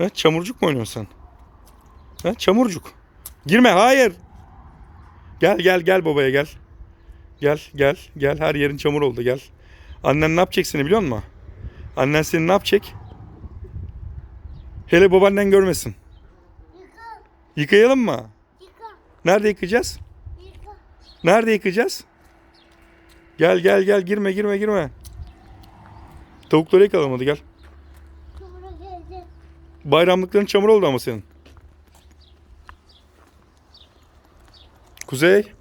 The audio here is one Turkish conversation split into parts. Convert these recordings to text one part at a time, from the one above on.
Ha, çamurcuk mu oynuyorsun sen? Ha, çamurcuk. Girme hayır. Gel gel gel babaya gel. Gel gel gel her yerin çamur oldu gel. Annen ne yapacak seni biliyor musun? Annen seni ne yapacak? Hele babaannen görmesin. Yıka. Yıkayalım mı? Yıka. Nerede yıkayacağız? Yıka. Nerede yıkayacağız? Gel gel gel girme girme girme. Tavukları yıkayalım hadi gel. Bayramlıkların çamur oldu ama senin. Kuzey.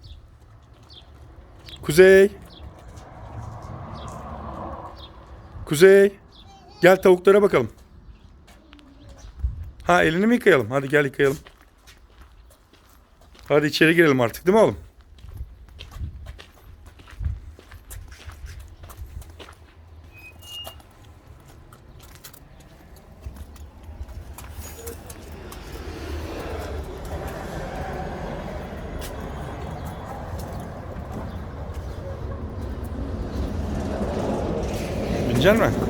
Kuzey. Kuzey. Gel tavuklara bakalım. Ha elini mi yıkayalım? Hadi gel yıkayalım. Hadi içeri girelim artık değil mi oğlum? Binecek mi?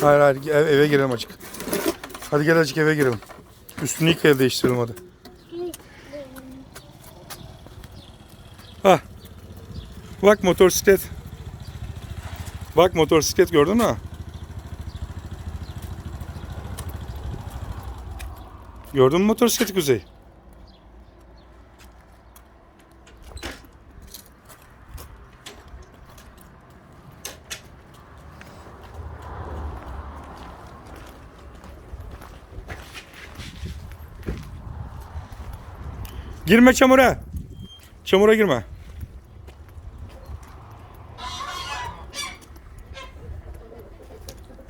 Hayır hayır ev- eve girelim açık. Hadi gel açık eve girelim. Üstünü yıkayıp değiştirelim hadi. Ha. Bak motosiklet. Bak motosiklet gördün mü? Gördün mü motosikleti Kuzey? Girme çamura. Çamura girme.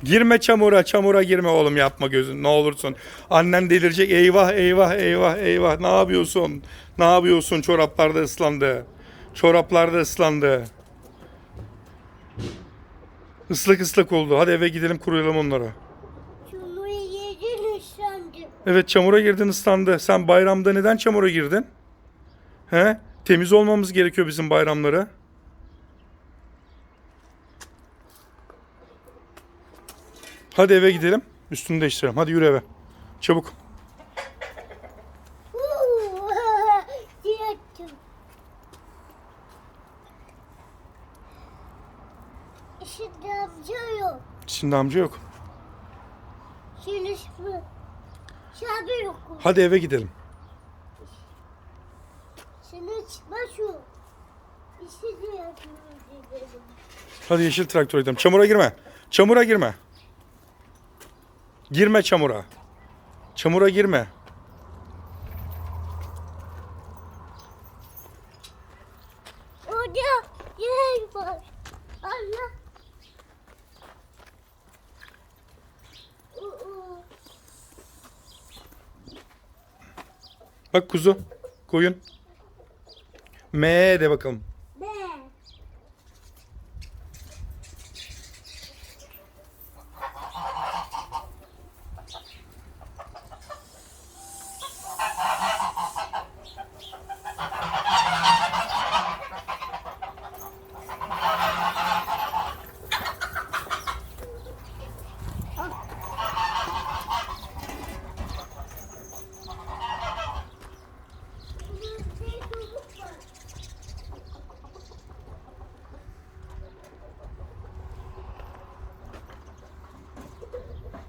Girme çamura, çamura girme oğlum yapma gözün ne olursun. Annen delirecek eyvah eyvah eyvah eyvah ne yapıyorsun? Ne yapıyorsun çoraplarda ıslandı. Çoraplarda ıslandı. Islak ıslak oldu. Hadi eve gidelim kuruyalım onları. Evet çamura girdin ıslandı. Sen bayramda neden çamura girdin? He? Temiz olmamız gerekiyor bizim bayramlara. Hadi eve gidelim. Üstünü değiştirelim. Hadi yürü eve. Çabuk. Şimdi amca yok. Şimdi amca yok. Şimdi Şabi yok. Hadi eve gidelim. Şimdi çıkma şu. Dedim. Hadi yeşil traktöre gidelim. Çamura girme. Çamura girme. Girme çamura. Çamura girme. Orada yer var. Allah. Uuu. Bak kuzu. Koyun. M de bakalım.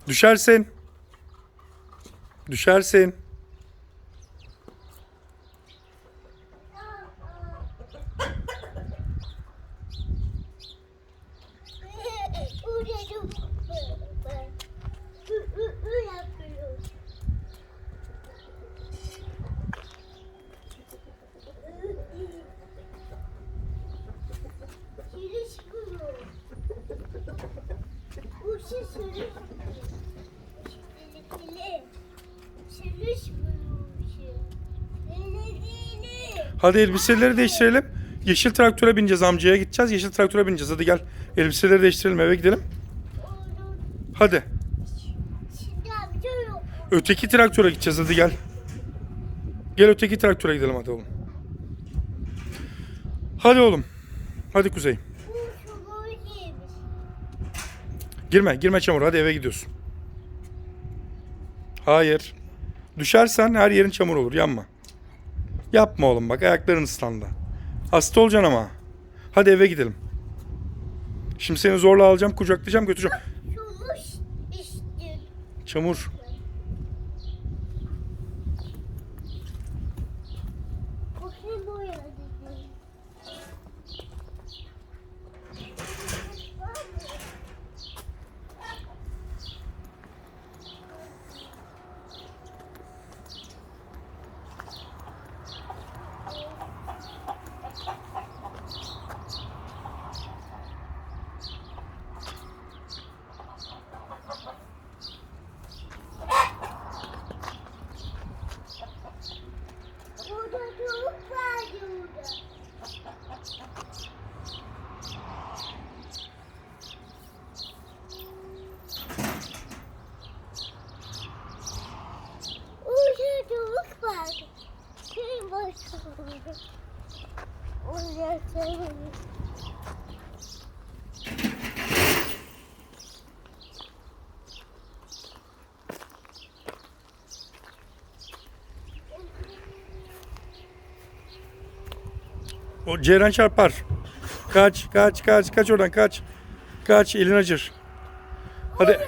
Düşersin. Düşersin. Hadi elbiseleri değiştirelim. Yeşil traktöre bineceğiz amcaya gideceğiz. Yeşil traktöre bineceğiz. Hadi gel. Elbiseleri değiştirelim eve gidelim. Hadi. Öteki traktöre gideceğiz hadi gel. Gel öteki traktöre gidelim hadi oğlum. Hadi oğlum. Hadi Kuzey. Girme, girme çamur. Hadi eve gidiyorsun. Hayır. Düşersen her yerin çamur olur. Yanma. Yapma oğlum bak ayakların ıslandı. Hasta olacaksın ama. Hadi eve gidelim. Şimdi seni zorla alacağım, kucaklayacağım, götüreceğim. Çamur. O Ceyran çarpar. Kaç, kaç, kaç, kaç oradan kaç. Kaç, elin acır. Hadi.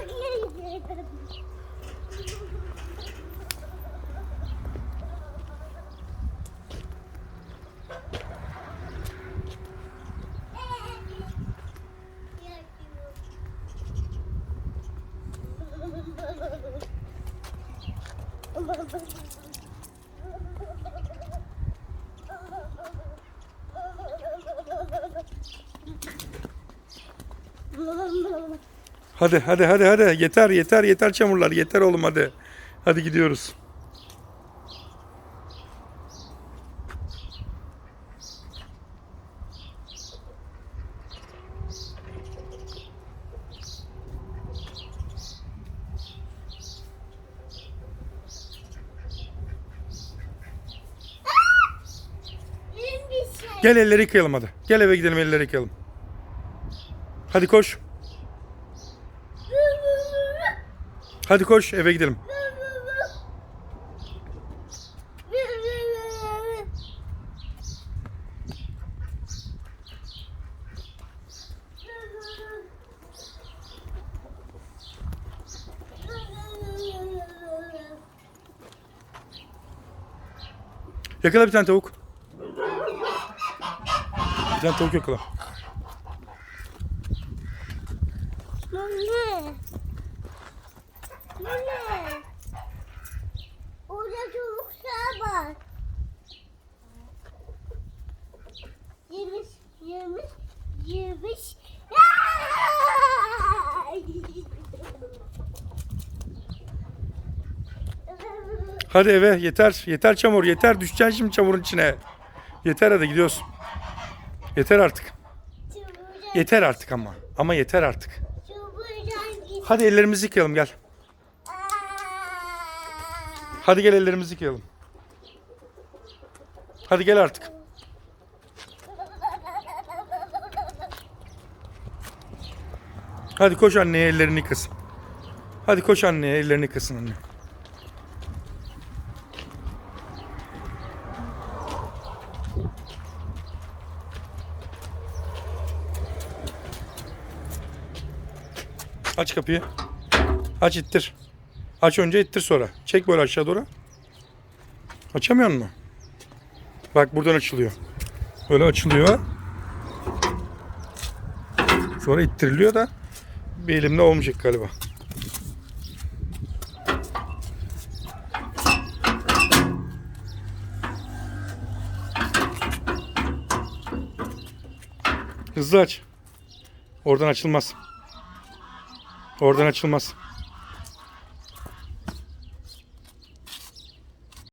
Hadi, hadi, hadi, hadi. Yeter, yeter, yeter çamurlar. Yeter oğlum hadi. Hadi gidiyoruz. Gel elleri yıkayalım hadi. Gel eve gidelim elleri yıkayalım. Hadi koş. Hadi koş eve gidelim. Yakala bir tane tavuk. Tane tavuk yakala. Bu ne? Bu ne? Orada tavuklar var. Yemiş, yemiş, yemiş. Hadi eve yeter. Yeter çamur yeter. Düşeceksin şimdi çamurun içine. Yeter hadi gidiyoruz. Yeter artık. Yeter artık ama. Ama yeter artık. Hadi ellerimizi yıkayalım gel. Hadi gel ellerimizi yıkayalım. Hadi gel artık. Hadi koş anneye ellerini yıkasın. Hadi koş anneye ellerini yıkasın anne. Aç kapıyı. Aç ittir. Aç önce ittir sonra. Çek böyle aşağı doğru. Açamıyor musun? Bak buradan açılıyor. Böyle açılıyor. Sonra ittiriliyor da bir elimde olmayacak galiba. Hızlı aç. Oradan açılmaz. Oradan açılmaz.